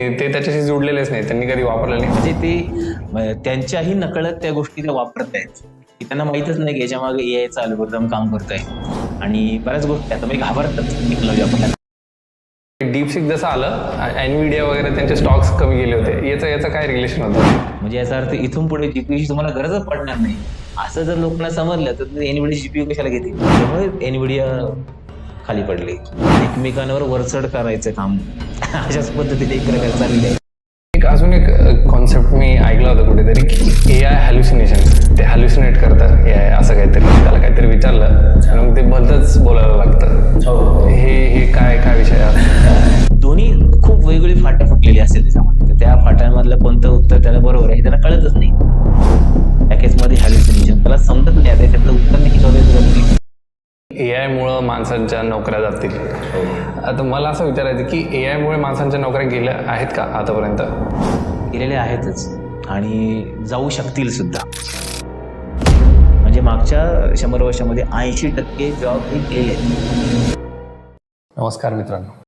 ते त्याच्याशी जुडलेलेच नाही त्यांनी कधी वापरलेलं नाही. म्हणजे ते त्यांच्याही नकळत त्या गोष्टी ते वापरत आहेत. की त्यांना माहितच नाही की याच्या मागे ए आयचं अल्गोरिदम काम करत आहे आणि बऱ्याच गोष्टी आता म्हणजे घाबरतात डीपसिक जसं आलं एनविडिया वगैरे त्यांचे स्टॉक्स कमी गेले होते. याचं याचं काय रिलेशन होतं? म्हणजे याचा अर्थ इथून पुढे जीपीयूची तुम्हाला गरजच पडणार नाही. असं जर लोकांना समजलं तर एनविडिया जीपीयू कशाला घेतील? त्यामुळे एनविडिया खाली पडली. एकमेकांवर वरचढ करायचं काम. अशाच पद्धतीने एक प्रकार चाललेलं आहे. एक अजून एक कॉन्सेप्ट मी ऐकला होता कुठेतरी की ए आय हॅल्युसिनेशन ते हॅल्युसिनेट करतं ए आय असं काहीतरी. त्याला काहीतरी विचारलं. आणि मग ते भलतंच बोलायला लागतं. हे. हे काय काय विषय दोन्ही खूप वेगवेगळी फाटं फुटलेली असते त्याच्यामध्ये. त्या फाट्यांमधलं कोणतं उत्तर त्याला बरोबर आहे हे त्याला कळतच नाही. त्या केसमध्ये हॅल्युसिनेशन त्याला समजत नाही आता त्यातलं उत्तर ए आयमुळं माणसांच्या नोकऱ्या जातील. आता मला असं विचारायचं की ए आयमुळे माणसांच्या नोकऱ्या गेल्या आहेत का आतापर्यंत? गेलेले आहेतच. आणि जाऊ शकतील सुद्धा. म्हणजे मागच्या शंभर वर्षामध्ये ऐंशी टक्के जॉब हे गेले. नमस्कार मित्रांनो.